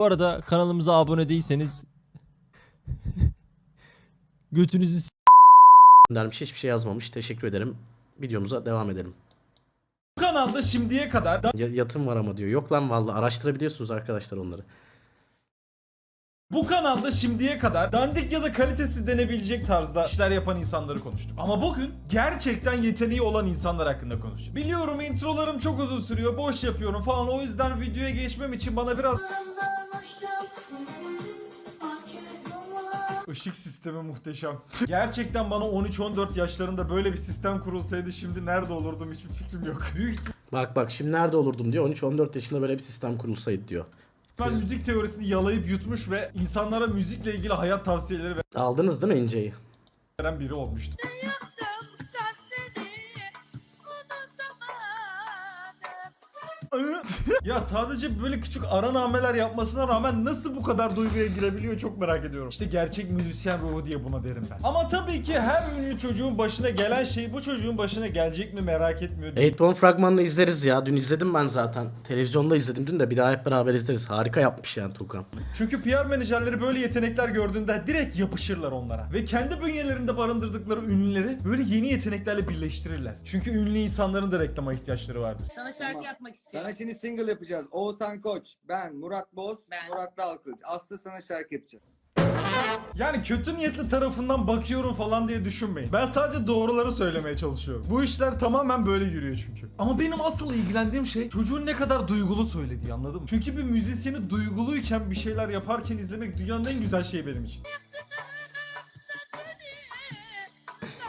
Bu arada kanalımıza abone değilseniz götünüzü s- Dermiş hiçbir şey yazmamış. Teşekkür ederim. Videomuza devam edelim. Bu kanalda şimdiye kadar Ya- yatım var ama diyor. Yok lan vallahi araştırabiliyorsunuz arkadaşlar onları. bu kanalda şimdiye kadar dandik ya da kalitesiz denebilecek tarzda işler yapan insanları konuştuk. Ama bugün gerçekten yeteneği olan insanlar hakkında konuşacağım. Biliyorum introlarım çok uzun sürüyor, boş yapıyorum falan. O yüzden videoya geçmem için bana biraz Işık sistemi muhteşem. Gerçekten bana 13-14 yaşlarında böyle bir sistem kurulsaydı şimdi nerede olurdum hiçbir fikrim yok. Büyük Bak bak şimdi nerede olurdum diyor. 13-14 yaşında böyle bir sistem kurulsaydı diyor. ihtimal müzik teorisini yalayıp yutmuş ve insanlara müzikle ilgili hayat tavsiyeleri Aldınız değil mi inceyi? veren biri olmuştu. Ya sadece böyle küçük ara nameler yapmasına rağmen nasıl bu kadar duyguya girebiliyor çok merak ediyorum. İşte gerçek müzisyen ruhu diye buna derim ben. Ama tabii ki her ünlü çocuğun başına gelen şey bu çocuğun başına gelecek mi merak etmiyor. 8 fragmanını izleriz ya. Dün izledim ben zaten. Televizyonda izledim dün de bir daha hep beraber izleriz. Harika yapmış yani Tuğkan. Çünkü PR menajerleri böyle yetenekler gördüğünde direkt yapışırlar onlara. Ve kendi bünyelerinde barındırdıkları ünlüleri böyle yeni yeteneklerle birleştirirler. Çünkü ünlü insanların da reklama ihtiyaçları vardır. Sana şarkı yapmak istiyorum. Sana şimdi single yapacağız. Oğuzhan Koç, ben, Murat Boz, Ben. Murat Dalkılıç. Aslı sana şarkı yapacak. Yani kötü niyetli tarafından bakıyorum falan diye düşünmeyin. Ben sadece doğruları söylemeye çalışıyorum. Bu işler tamamen böyle yürüyor çünkü. Ama benim asıl ilgilendiğim şey çocuğun ne kadar duygulu söylediği anladın mı? Çünkü bir müzisyeni duyguluyken bir şeyler yaparken izlemek dünyanın en güzel şeyi benim için.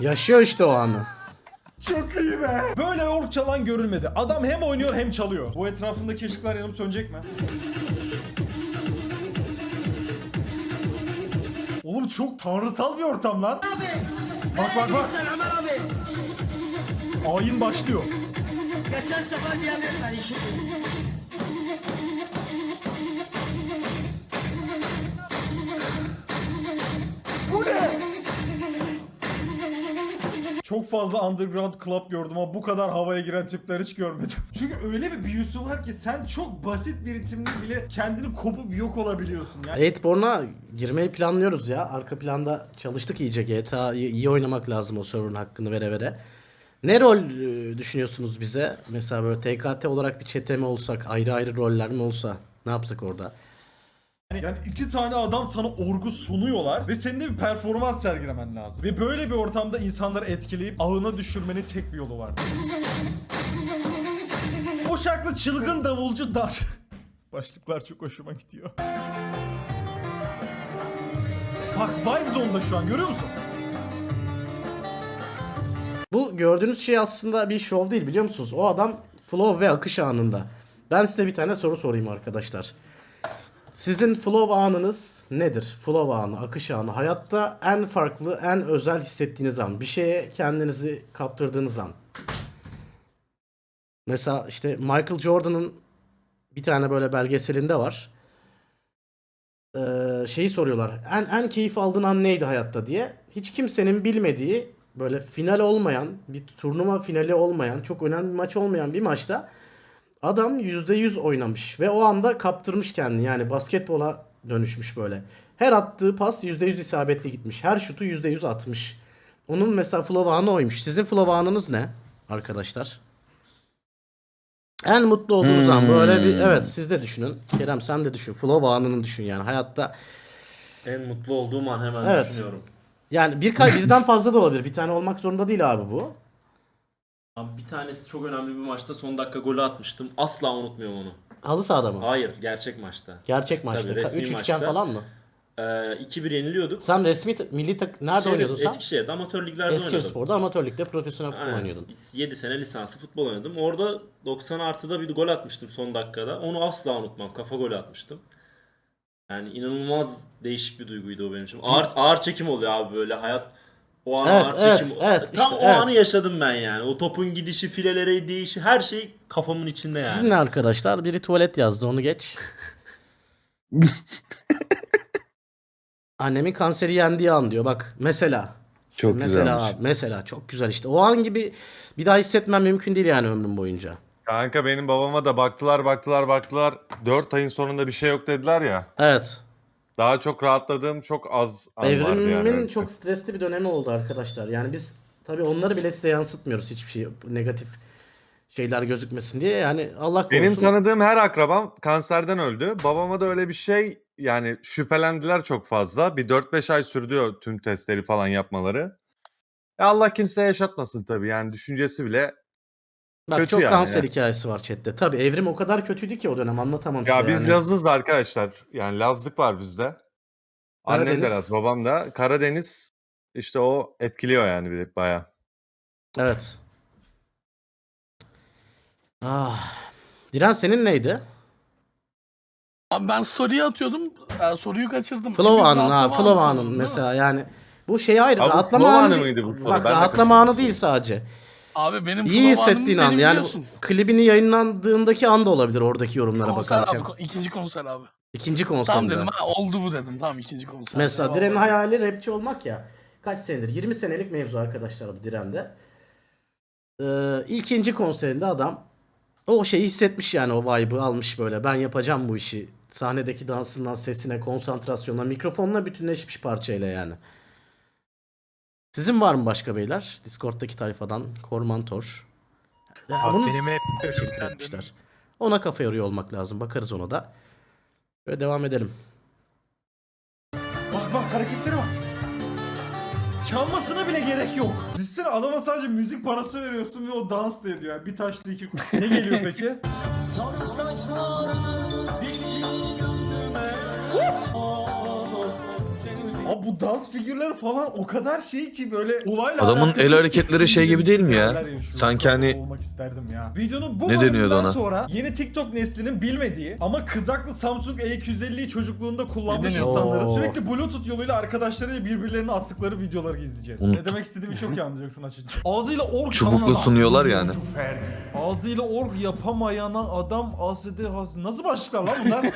Yaşıyor işte o anı. Çok iyi be. Böyle ork çalan görülmedi. Adam hem oynuyor hem çalıyor. Bu etrafındaki ışıklar yanıp sönecek mi? Oğlum çok tanrısal bir ortam lan. Bak bak bak. Ömer abi. Ayin başlıyor. Geçen sefer bir Çok fazla underground club gördüm ama bu kadar havaya giren tipler hiç görmedim. Çünkü öyle bir büyüsü var ki sen çok basit bir ritimle bile kendini kopup yok olabiliyorsun. Yani 8born'a girmeyi planlıyoruz ya. Arka planda çalıştık iyice GTA'yı iyi oynamak lazım o server'ın hakkını vere vere. Ne rol e, düşünüyorsunuz bize? Mesela böyle TKT olarak bir çete mi olsak, ayrı ayrı roller mi olsa? Ne yapsak orada? Yani iki tane adam sana orgu sunuyorlar ve senin de bir performans sergilemen lazım. Ve böyle bir ortamda insanları etkileyip ağına düşürmenin tek bir yolu var. o şarklı çılgın davulcu dar. Başlıklar çok hoşuma gidiyor. Bak vibe zone'da şu an görüyor musun? Bu gördüğünüz şey aslında bir şov değil biliyor musunuz? O adam flow ve akış anında. Ben size bir tane soru sorayım arkadaşlar. Sizin flow anınız nedir? Flow anı, akış anı. Hayatta en farklı, en özel hissettiğiniz an. Bir şeye kendinizi kaptırdığınız an. Mesela işte Michael Jordan'ın bir tane böyle belgeselinde var. Ee, şeyi soruyorlar. En en keyif aldığın an neydi hayatta diye. Hiç kimsenin bilmediği böyle final olmayan, bir turnuva finali olmayan, çok önemli bir maç olmayan bir maçta adam %100 oynamış ve o anda kaptırmış kendini. Yani basketbola dönüşmüş böyle. Her attığı pas %100 isabetli gitmiş. Her şutu %100 atmış. Onun mesela flow anı oymuş. Sizin flow anınız ne arkadaşlar? En mutlu olduğunuz an böyle bir evet siz de düşünün. Kerem sen de düşün. Flow anını düşün yani hayatta. En mutlu olduğum an hemen Evet. düşünüyorum. Yani bir birden fazla da olabilir. Bir tane olmak zorunda değil abi bu. Abi bir tanesi çok önemli bir maçta son dakika golü atmıştım. Asla unutmuyorum onu. Halı sahada mı? Hayır, gerçek maçta. Gerçek maçta. Tabii, resmi 3 üçgen maçta. falan mı? Ee, 2-1 yeniliyorduk. Sen resmi milli tak nerede Şeyde, oynuyordun sen? Eskişehir'de amatör liglerde oynadım. Eskişehirspor'da amatör ligde profesyonel futbol Aynen. oynuyordun. 7 sene lisanslı futbol oynadım. Orada 90 artıda bir gol atmıştım son dakikada. Onu asla unutmam. Kafa golü atmıştım. Yani inanılmaz değişik bir duyguydu o benim için. Ağır, ağır çekim oluyor abi böyle hayat. O an Evet, ağır evet, evet, Tam işte, o evet. anı yaşadım ben yani. O topun gidişi, filelere değişi her şey kafamın içinde yani. Sizin ne arkadaşlar? Biri tuvalet yazdı onu geç. Annemin kanseri yendiği an diyor bak mesela. Çok mesela güzelmiş. abi, mesela çok güzel işte. O an gibi bir daha hissetmem mümkün değil yani ömrüm boyunca. Kanka benim babama da baktılar baktılar baktılar. 4 ayın sonunda bir şey yok dediler ya. Evet. Daha çok rahatladığım çok az an vardı yani. çok stresli bir dönemi oldu arkadaşlar. Yani biz tabii onları bile size yansıtmıyoruz hiçbir şey negatif şeyler gözükmesin diye. Yani Allah korusun. Benim tanıdığım her akrabam kanserden öldü. Babama da öyle bir şey yani şüphelendiler çok fazla. Bir 4-5 ay sürdü tüm testleri falan yapmaları. E Allah kimseye yaşatmasın tabii yani düşüncesi bile. Bak kötü çok yani kanser ya. hikayesi var chatte. Tabii evrim o kadar kötüydü ki o dönem anlatamam Ya size biz yani. Lazız arkadaşlar. Yani Lazlık var bizde. Annem de Karadeniz. Laz, babam da. Karadeniz işte o etkiliyor yani bir de bayağı. Evet. Ah. Diren senin neydi? Abi ben story'e atıyordum. e, soruyu kaçırdım. Flow Bir anın ha. rahatlama Flow anı anın sanırım, değil mi? mesela yani. Bu şey ayrı. Abi bu rahatlama flow anı anı değil. mıydı bu soru? Bak Ben de rahatlama anı kaçırdım değil sadece. Abi benim İyi hissettiğin an yani biliyorsun. klibini yayınlandığındaki an da olabilir oradaki yorumlara Konser bakarken. abi, ikinci konser abi. İkinci Tam konserde. dedim ha oldu bu dedim. Tamam ikinci konser. Mesela. Diren'in hayali rapçi olmak ya. Kaç senedir? 20 senelik mevzu arkadaşlar bu Diren'de. Ee, ikinci konserinde adam o şeyi hissetmiş yani o vibe'ı almış böyle. Ben yapacağım bu işi. Sahnedeki dansından, sesine, konsantrasyonuna, mikrofonla bütünleşmiş parçayla yani. Sizin var mı başka beyler? Discord'daki tayfadan Kormantor. Ya Abi bunu benim hep etmişler. Ona kafa yoruyor olmak lazım. Bakarız ona da. Böyle devam edelim. Bak bak hareketlere bak. Çalmasına bile gerek yok. Düşünsene adama sadece müzik parası veriyorsun ve o dans da ediyor. Yani bir taşlı iki kuş. Ne geliyor peki? Abi bu dans figürleri falan o kadar şey ki böyle olayla Adamın el hareketleri şey gibi değil mi ya? Sanki hani- olmak isterdim ya. Videonun bu Ne deniyordu ona? sonra yeni TikTok neslinin bilmediği ama kızaklı Samsung E250'yi çocukluğunda kullanmış insanların sürekli Bluetooth yoluyla arkadaşlarıyla birbirlerine attıkları videoları izleyeceğiz. Unut. Ne demek istediğimi çok iyi anlayacaksın açıkçası. Ağzıyla org Çubuklu sunuyorlar yani. Ağzıyla org yapamayana adam ASD has. Nasıl başlıklar lan bunlar?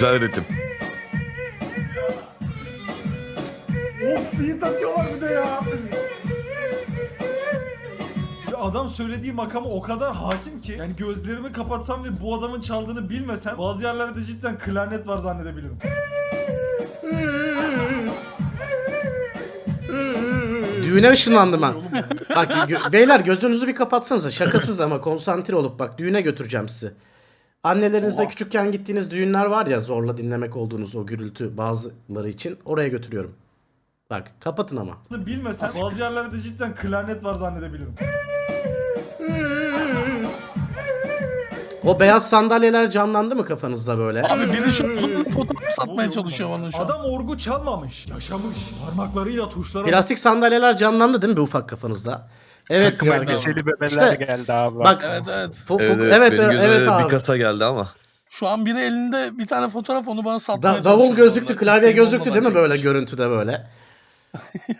Güzel ritim. of feed atıyorlar bir de ya. Ya Adam söylediği makama o kadar hakim ki yani gözlerimi kapatsam ve bu adamın çaldığını bilmesem bazı yerlerde cidden klarnet var zannedebilirim. Düğüne ışınlandım ben. Bak gö- beyler gözünüzü bir kapatsanıza. Şakasız ama konsantre olup bak düğüne götüreceğim sizi. Annelerinizle küçükken gittiğiniz düğünler var ya zorla dinlemek olduğunuz o gürültü bazıları için oraya götürüyorum. Bak kapatın ama. Bilmesem bazı yerlerde cidden klarnet var zannedebilirim. O beyaz sandalyeler canlandı mı kafanızda böyle? Abi biri şu uzun fotoğraf satmaya çalışıyor bana şu an. Adam orgu çalmamış, yaşamış. Parmaklarıyla tuşlara Plastik sandalyeler canlandı değil mi bir ufak kafanızda? Evet Takım bebeler İşte, geldi abi. Bak Evet evet. Fu- Evet, evet, evet benim evet bir abi. kasa geldi ama. Şu an biri elinde bir tane fotoğraf onu bana satmaya Da- davul çalışıyor. gözüktü, Orada klavye isteğim gözüktü olmadan değil mi böyle çekmiş. görüntüde böyle?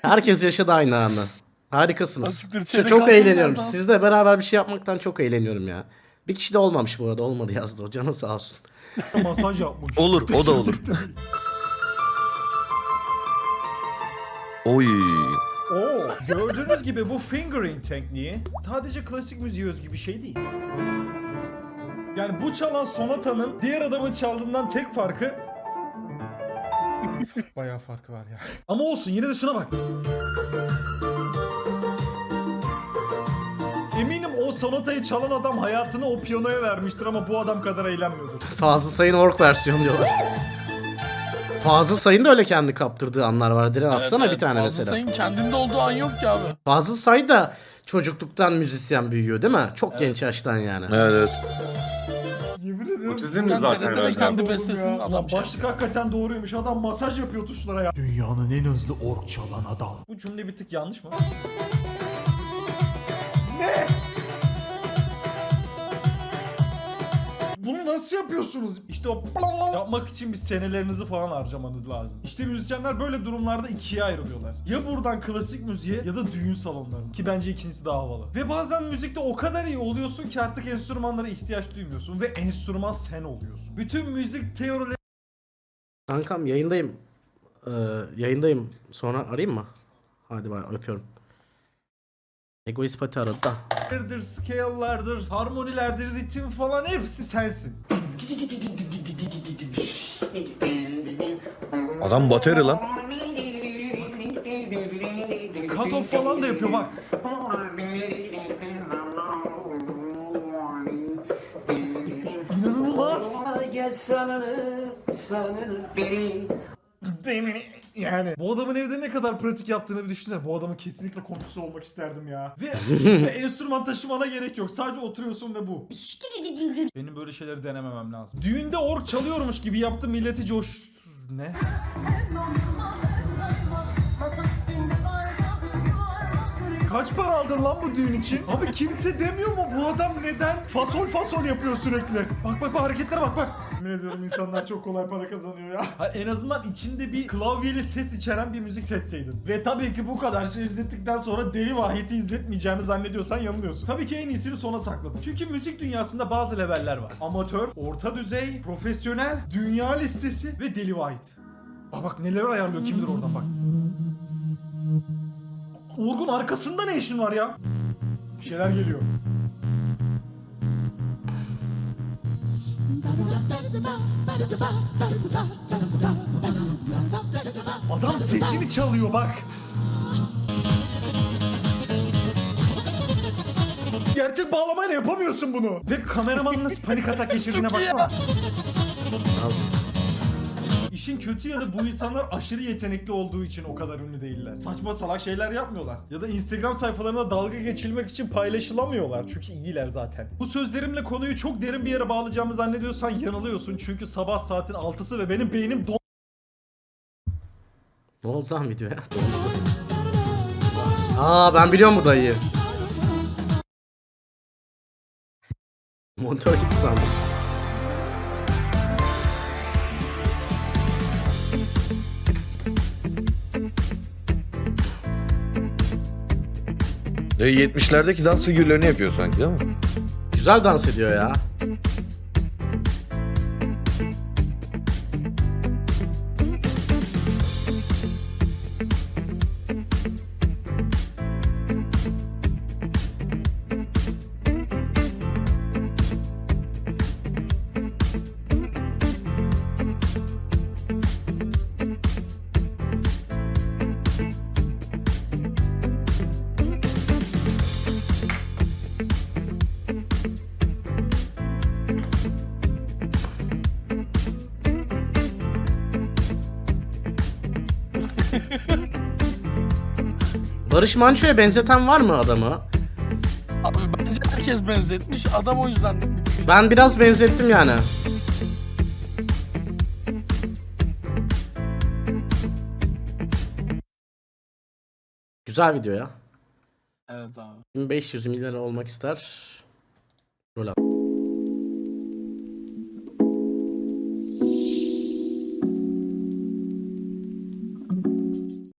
Herkes yaşadı aynı anı. Harikasınız. Asiktir, Çok, çok altın eğleniyorum. nerede abi? Sizle beraber bir şey yapmaktan çok eğleniyorum ya. Bir kişi de olmamış bu arada. Olmadı yazdı o. Canı sağ olsun. masaj yapmış. Olur, o da olur. Oy. Oo, gördüğünüz gibi bu fingering tekniği sadece klasik müziğe özgü bir şey değil. Yani bu çalan sonatanın diğer adamın çaldığından tek farkı Bayağı farkı var ya. Ama olsun yine de şuna bak. Eminim o sonatayı çalan adam hayatını o piyanoya vermiştir ama bu adam kadar eğlenmiyordur. Fazıl Say'ın ork versiyonu diyorlar. Fazıl Say'ın da öyle kendi kaptırdığı anlar var. Evet, atsana evet. bir tane Fazıl mesela. Say'ın kendinde olduğu an yok ki abi. Fazıl Say da çocukluktan müzisyen büyüyor değil mi? Çok genç yaştan yani. Evet evet. Yemin ederim. Otizmli zaten herhalde. kendi Oğlum bestesini ya. adam Başlık hakikaten doğruymuş. Adam masaj yapıyor tuşlara ya. Dünyanın en hızlı ork çalan adam. Bu cümle bir tık yanlış mı? Bunu nasıl yapıyorsunuz? İşte o yapmak için bir senelerinizi falan harcamanız lazım. İşte müzisyenler böyle durumlarda ikiye ayrılıyorlar. Ya buradan klasik müziğe ya da düğün salonlarına. Ki bence ikincisi daha havalı. Ve bazen müzikte o kadar iyi oluyorsun ki artık enstrümanlara ihtiyaç duymuyorsun. Ve enstrüman sen oluyorsun. Bütün müzik teorileri Kankam yayındayım. Ee, yayındayım. Sonra arayayım mı? Hadi bay öpüyorum. Egoist pati aradı da. Lerdir, scale'lardır, harmonilerdir, ritim falan hepsi sensin. Adam bateri lan. Cut off falan da yapıyor bak. İnanılmaz. Yani bu adamın evde ne kadar pratik yaptığını bir düşünsene. Bu adamın kesinlikle komşusu olmak isterdim ya. Ve ve enstrüman taşımana gerek yok. Sadece oturuyorsun ve bu. Benim böyle şeyleri denememem lazım. Düğünde org çalıyormuş gibi yaptı milleti coş... Ne? Kaç para aldın lan bu düğün için? Abi kimse demiyor mu bu adam neden fasol fasol yapıyor sürekli? Bak bak bak hareketlere bak bak. Yemin ediyorum insanlar çok kolay para kazanıyor ya. Ha, en azından içinde bir klavyeli ses içeren bir müzik seçseydin. Ve tabii ki bu kadar şey izlettikten sonra Deli Vahit'i izletmeyeceğimi zannediyorsan yanılıyorsun. Tabii ki en iyisini sona sakladım. Çünkü müzik dünyasında bazı leveller var. Amatör, orta düzey, profesyonel, dünya listesi ve Deli Vahit. Bak bak neler ayarlıyor kim bilir oradan bak. Orgun arkasında ne işin var ya? Bir şeyler geliyor. Adam sesini çalıyor bak. Gerçek bağlamayla yapamıyorsun bunu. Ve kameramanın nasıl panik atak geçirdiğine baksana. İşin kötü yanı bu insanlar aşırı yetenekli olduğu için o kadar ünlü değiller. Saçma salak şeyler yapmıyorlar. Ya da Instagram sayfalarına dalga geçilmek için paylaşılamıyorlar. Çünkü iyiler zaten. Bu sözlerimle konuyu çok derin bir yere bağlayacağımı zannediyorsan yanılıyorsun. Çünkü sabah saatin 6'sı ve benim beynim don... Ne oldu lan videoya? Aa ben biliyorum bu dayıyı. Monitör gitti sandım. 70'lerdeki dans figürlerini yapıyor sanki değil mi? Güzel dans ediyor ya. Barış Manço'ya benzeten var mı adamı? Abi bence herkes benzetmiş. Adam o yüzden Ben biraz benzettim yani. Güzel video ya. Evet abi. 1500 milyon olmak ister. Rol at.